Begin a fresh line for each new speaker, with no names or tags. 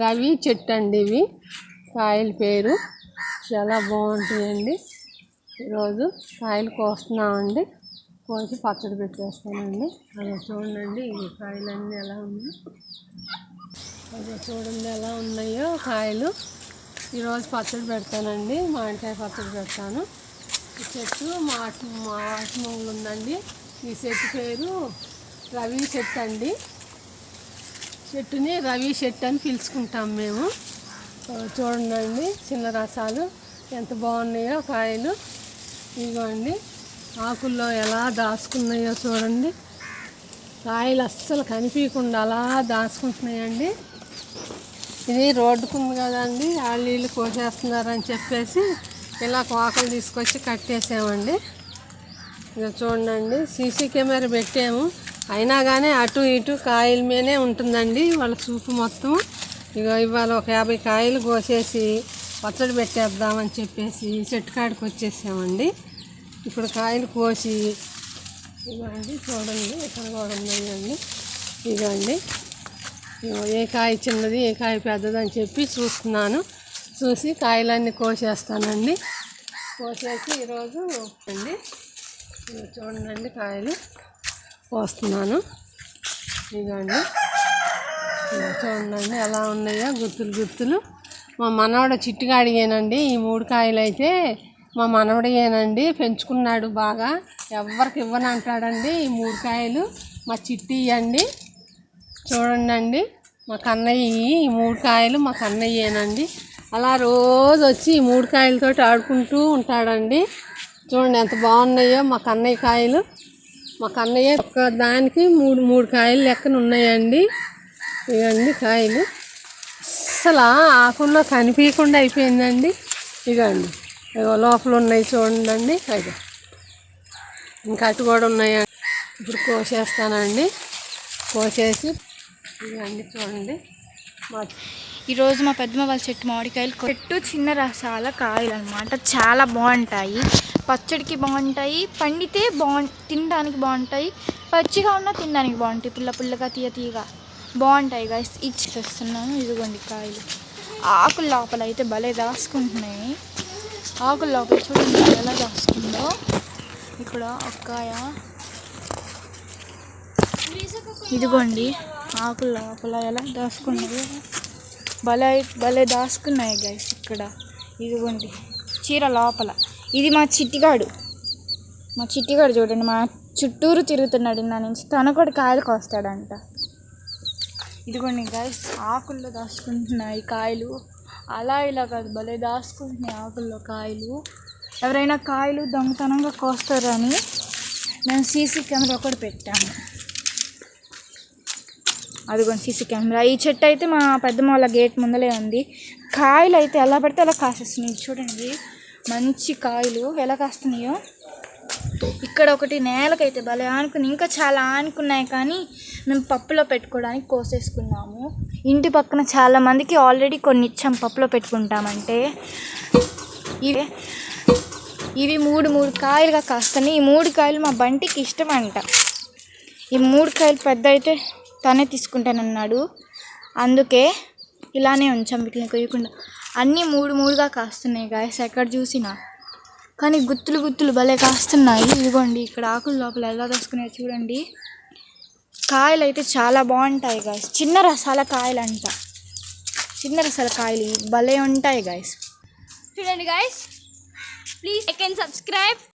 రవి చెట్టు అండి ఇవి. కాయల పేరు చాలా బాగుంటాయండి. ఈరోజు కాయలు కోస్తున్నామండి కోసి పచ్చడి పెట్టేస్తానండి. అలా చూడండి ఈ కాయలన్నీ ఎలా ఉన్నాయి. అదే చూడండి ఎలా ఉన్నాయో కాయలు. ఈరోజు పచ్చడి పెడతానండి. మామిడికాయ పచ్చడి పెడతాను. ఈ చెట్టు మా మా ఉందండి. ఈ చెట్టు పేరు రవి చెట్టు అండి చెట్టుని రవి చెట్టు అని పిలుచుకుంటాం మేము. చూడండి చిన్న రసాలు ఎంత బాగున్నాయో కాయలు. ఇదిగోండి ఆకుల్లో ఎలా దాచుకున్నాయో చూడండి. కాయలు అస్సలు కనిపించకుండా అలా దాచుకుంటున్నాయండి. ఇది రోడ్డుకుంది కదండి వాళ్ళు వీళ్ళు కోసేస్తున్నారని చెప్పేసి ఇలా కోకలు తీసుకొచ్చి కట్టేసామండి. ఇక చూడండి సీసీ కెమెరా పెట్టాము. అయినా కానీ అటు ఇటు కాయల మీదనే ఉంటుందండి వాళ్ళ చూపు మొత్తం. ఇక ఇవాళ ఒక యాభై కాయలు కోసేసి పచ్చడి పెట్టేద్దామని చెప్పేసి చెట్టు కాడికి వచ్చేసామండి. ఇప్పుడు కాయలు కోసి ఇవ్వండి చూడండి ఇక్కడ కూడా ఉన్నాయండి. ఇవ్వండి. ఏ కాయ చిన్నది ఏ కాయ పెద్దది అని చెప్పి చూస్తున్నాను. చూసి కాయలన్నీ కోసేస్తానండి. కోసేసి ఈరోజు అండి చూడండి కాయలు. కోస్తున్నాను ఇదిగోండి. చూడండి ఎలా ఉన్నాయో గుర్తులు గుర్తులు. మా మనవడ చిట్టుగాడిగేనండి ఈ మూడు కాయలు అయితే మా మనవడియేనండి పెంచుకున్నాడు బాగా. ఎవరికి ఇవ్వను అంటాడండి ఈ మూడు కాయలు మా చిట్టి ఇవ్వండి చూడండి మా కన్నయ్య ఈ మూడు కాయలు మా కన్నయ్యేనండి. అలా రోజు వచ్చి ఈ మూడు కాయలతోటి ఆడుకుంటూ ఉంటాడండి. చూడండి ఎంత బాగున్నాయో మా కన్నయ్య కాయలు. మా కన్నయ్య ఒక దానికి మూడు మూడు కాయలు లెక్కన ఉన్నాయండి. ఇవన్నీ కాయలు. అసలు ఆకుల్లో కనిపించకుండా అయిపోయిందండి. ఇగండి ఇగో లోపల ఉన్నాయి చూడండి. అవి ఇంకా అటు కూడా ఉన్నాయండి ఇప్పుడు కోసేస్తానండి. కోసేసి ఇవన్నీ చూడండి. మా
ఈరోజు మా పెద్దమ్మ వాళ్ళ చెట్టు మామిడికాయలు చెట్టు చిన్న రసాల కాయలు అనమాట చాలా బాగుంటాయి. పచ్చడికి బాగుంటాయి పండితే బాగు తినడానికి బాగుంటాయి పచ్చిగా ఉన్నా తినడానికి బాగుంటాయి. పుల్ల పుల్లగా తీయ తీయగా. బాగుంటాయి గైస్ ఇచ్చేస్తున్నాను ఇదిగోండి కాయలు. ఆకుల లోపల అయితే భలే దాసుకుంటున్నాయి ఆకుల లోపల చూడండి ఎలా దాచుకుందో. ఇక్కడ ఒక్కాయ ఇదిగోండి. ఆకుల లోపల ఎలా దాసుకున్నాయి భలే భలే దాసుకున్నాయి గైస్ ఇక్కడ. ఇదిగోండి. చీర లోపల. ఇది మా చిట్టిగాడు. మా చిట్టిగాడు చూడండి మా చుట్టూరు తిరుగుతున్నాడు నా నుంచి. తన కూడా కాయలు కోస్తాడంట. ఇదిగోండి గైస్ ఆకుల్లో దాచుకుంటున్నాయి కాయలు. అలా ఇలా కాదు భలే దాచుకుంటున్నాయి ఆకుల్లో కాయలు. ఎవరైనా కాయలు దొంగతనంగా కోస్తారని మేము సీసీ కెమెరా ఒకటి పెట్టాము. అదిగోండి సీసీ కెమెరా. ఈ చెట్టు అయితే మా పెద్దమ్మ వాళ్ళ గేట్ ముందలే ఉంది. కాయలు అయితే ఎలా పడితే అలా కాసేస్తున్నాయి. చూడండి. మంచి కాయలు ఎలా కాస్తున్నాయో. ఇక్కడ ఒకటి నేలకైతే భలే ఆనుకుని ఇంకా చాలా ఆనుకున్నాయి కానీ మేము పప్పులో పెట్టుకోవడానికి కోసేసుకున్నాము. ఇంటి పక్కన చాలామందికి ఆల్రెడీ కొన్ని ఇచ్చాం పప్పులో పెట్టుకుంటామంటే. ఇవి ఇవి మూడు మూడు కాయలుగా కాస్తున్నాయి ఈ మూడు కాయలు మా బంటికి ఇష్టం అంట ఈ మూడు కాయలు పెద్ద అయితే తనే తీసుకుంటానన్నాడు. అందుకే ఇలానే ఉంచాం వీటిని కొయ్యకుండా. అన్నీ మూడు మూడుగా కాస్తున్నాయి గాయస్ ఎక్కడ చూసినా. కానీ గుత్తులు గుత్తులు భలే కాస్తున్నాయి. ఇదిగోండి ఇక్కడ ఆకుల లోపల ఎలా దాచుకున్నాయో చూడండి. కాయలు అయితే చాలా బాగుంటాయి గాయస్ చిన్న రసాల కాయలు అంట చిన్న రసాల కాయలు భలే ఉంటాయి గాయస్
చూడండి guys please I can subscribe